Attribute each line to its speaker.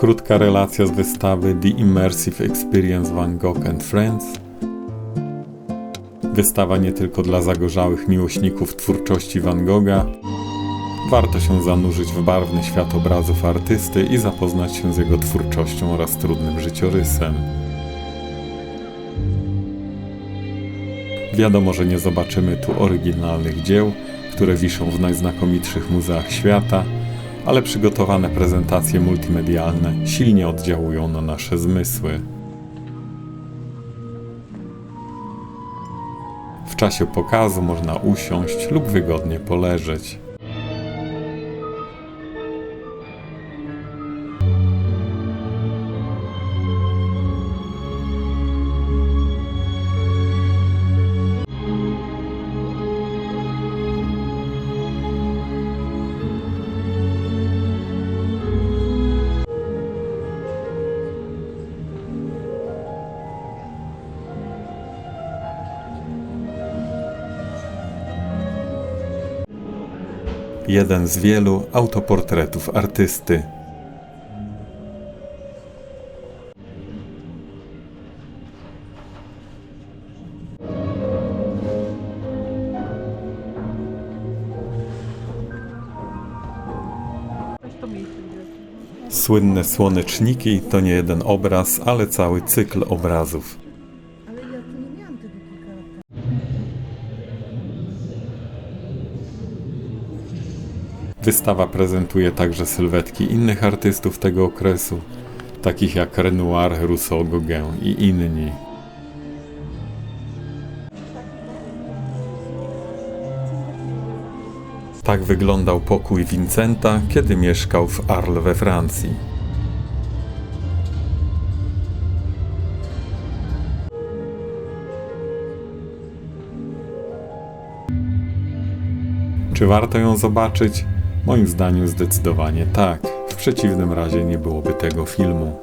Speaker 1: Krótka relacja z wystawy The Immersive Experience Van Gogh and Friends. Wystawa nie tylko dla zagorzałych miłośników twórczości Van Gogha. Warto się zanurzyć w barwny świat obrazów artysty i zapoznać się z jego twórczością oraz trudnym życiorysem. Wiadomo, że nie zobaczymy tu oryginalnych dzieł, które wiszą w najznakomitszych muzeach świata, ale przygotowane prezentacje multimedialne silnie oddziałują na nasze zmysły. W czasie pokazu można usiąść lub wygodnie poleżeć. Jeden z wielu autoportretów artysty. Słynne słoneczniki to nie jeden obraz, ale cały cykl obrazów. Wystawa prezentuje także sylwetki innych artystów tego okresu, takich jak Renoir, Rousseau, Gauguin i inni. Tak wyglądał pokój Vincenta, kiedy mieszkał w Arles we Francji. Czy warto ją zobaczyć? Moim zdaniem zdecydowanie tak. W przeciwnym razie nie byłoby tego filmu.